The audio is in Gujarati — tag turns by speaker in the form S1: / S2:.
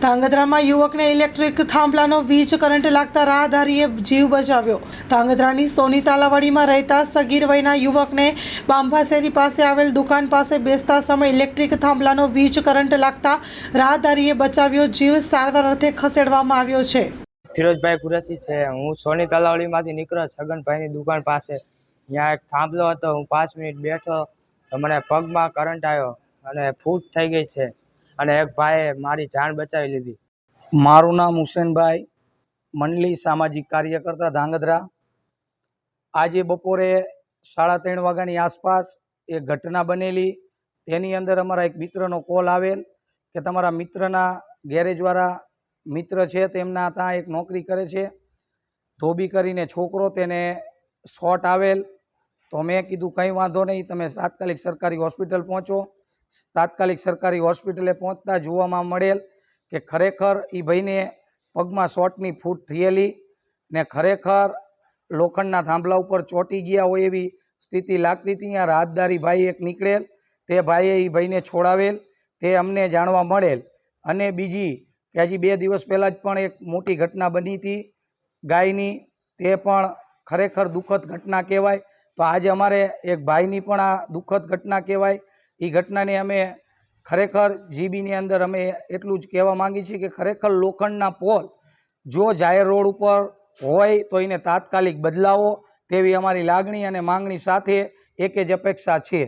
S1: ધાંગધ્રામાં યુવકને ઇલેક્ટ્રિક થાંભલાનો વીજ કરંટ લાગતા રાહદારીએ જીવ બચાવ્યો. ધાંગધ્રાની સોની તાલાવાડીમાં રહેતા સગીર વયના યુવકને બાંભા શેરી પાસે આવેલ દુકાન પાસે બેસતા સમયે ઇલેક્ટ્રિક થાંભલાનો વીજ કરંટ લાગતા રાહદારીએ બચાવ્યો. જીવ સારવાર અર્થે ખસેડવામાં આવ્યો છે.
S2: ફિરોજભાઈ કુરેશી છે. હું સોની તલાવડીમાંથી નીકળ્યો છગનભાઈની દુકાન પાસે. ત્યાં એક થાંભલો હતો. હું પાંચ મિનિટ બેઠો. મને પગમાં કરંટ આવ્યો અને ફૂટ થઈ ગઈ છે. અને એક ભાઈએ મારી જાન બચાવી લીધી.
S3: મારું નામ હુસેનભાઈ મંડલી સામાજિક કાર્યકર્તા ધાંગધ્રા. આજે બપોરે સાડા ત્રણ વાગ્યાની આસપાસ એક ઘટના બનેલી. તેની અંદર અમારા એક મિત્રનો કોલ આવેલ કે તમારા મિત્રના ગેરેજવાળા મિત્ર છે, તેમના ત્યાં એક નોકરી કરે છે. ધોબી કરીને છોકરો તેને શોર્ટ આવેલ. તો મેં કીધું, કંઈ વાંધો નહીં, તમે તાત્કાલિક સરકારી હોસ્પિટલ પહોંચો. તાત્કાલિક સરકારી હોસ્પિટલે પહોંચતા જોવામાં મળેલ કે ખરેખર એ ભાઈને પગમાં શોર્ટની ફૂટ થયેલી ને ખરેખર લોખંડના થાંભલા ઉપર ચોંટી ગયા હોય એવી સ્થિતિ લાગતી હતી. ત્યાં રાહતદારી ભાઈ એક નીકળેલ, તે ભાઈએ એ ભાઈને છોડાવેલ, તે અમને જાણવા મળેલ. અને બીજી કે હજી બે દિવસ પહેલાં જ પણ એક મોટી ઘટના બની હતી. ગાયની તે પણ ખરેખર દુઃખદ ઘટના કહેવાય. તો આજે અમારે એક ભાઈની પણ આ દુઃખદ ઘટના કહેવાય. એ ઘટનાને અમે ખરેખર જીબીની અંદર અમે એટલું જ કહેવા માંગીએ છીએ કે ખરેખર લોખંડના પોલ જો જાહેર રોડ ઉપર હોય તો એને તાત્કાલિક બદલાવો તેવી અમારી લાગણી અને માંગણી સાથે એક જ અપેક્ષા છે.